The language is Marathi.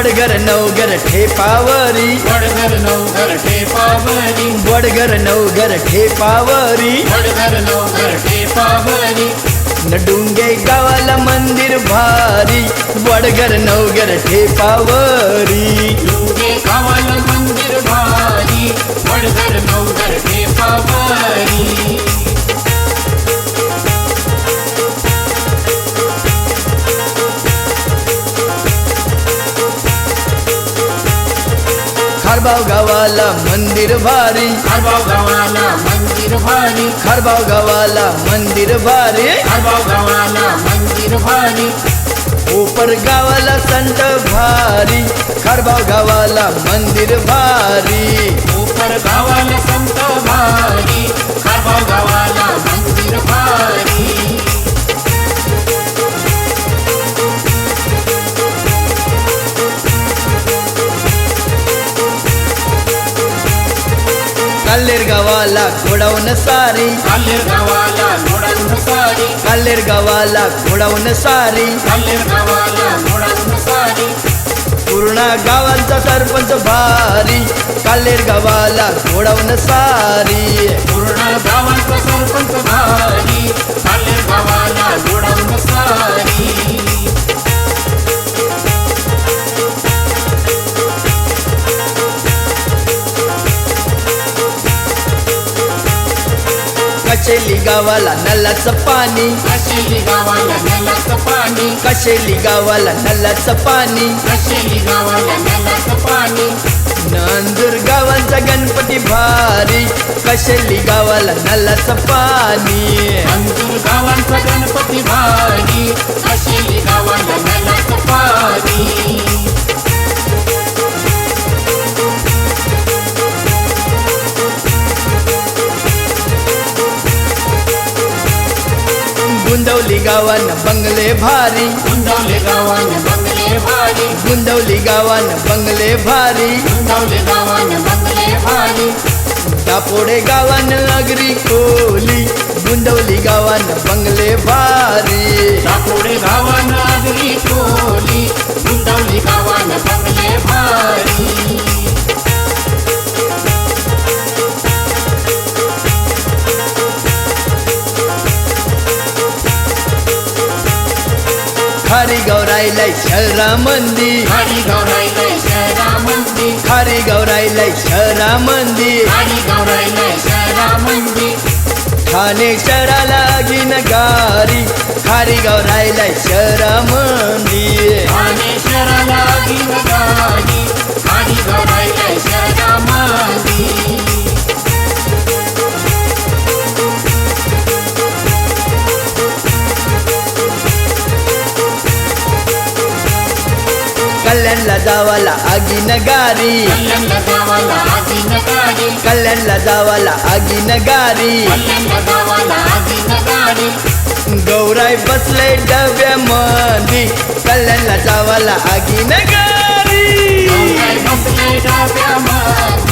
वडगर नवगर ठेपावरी. वडगर नवघर ठेपावरी. वडगर नवगर ठेपावरी. वडगर नवघर ठेपावरी. नडुंगे गावाला मंदिर भारी. वडगर नवगर ठेपावरी. गावाला मंदिर भारी. वडगर नवघर ठेपावरी. खारबाव गावाला मंदिर भारी. खारबाव गावाला मंदिर भारी. खारबाव गावाला मंदिर भारी. खारबाव गावाला मंदिर भारी. उपर गावाला संत भारी. खारबाव गावाला मंदिर भारी. उपर गावाला संत काल्लेर गावाला घोडावून सारी. कालेर गावाला घोडावून सारी. काल्लेर गावाला घोडावून सारी. कालेर गावाला घोडावून सारी. पूर्ण गावांचा सरपंच भारी. काल्लेर गावाला घोडावून सारी. पूर्ण गावाचा सरपंच भारी. कशेली गावाला नलाचं पाणी? कशेली गावाला नलाचं पाणी? कशेली गावाला नलाचं पाणी? कशेली गावाला नलाचं पाणी? नांदूर गावांचा गणपती भारी. कशेली गावाला नलाचं पाणी? अंजूर गावांचा गणपती भारी. कशेली गावाला गावान बंगले भारी. गुंडवले गावाने बंगले भारी. गुंदवली गावान बंगले भारी. गुंडवले गावाने बंगले भारी. दापोडे गावान अगरी कोली. गुंदवली गावान बंगले भारी. दापोडे गावानं आगरी गौराईलाई गौराईला शहरामंदी खारी गौराईलाई शहरामंदी खाडी गौराईला शहरामंदी ठाणे शहराला गिन गारी. खारी गौराईलाई शहरामंदी ठाणे कल्याणला जावाला आगीन गारी कल्याणला जावाला आगीन गारी कल्याणला गावाला आगीन गाडी गौराई बसले डब्यामध्ये कल्याणला जावाला आगीन गारी गौराई बसले डाब्यामध्ये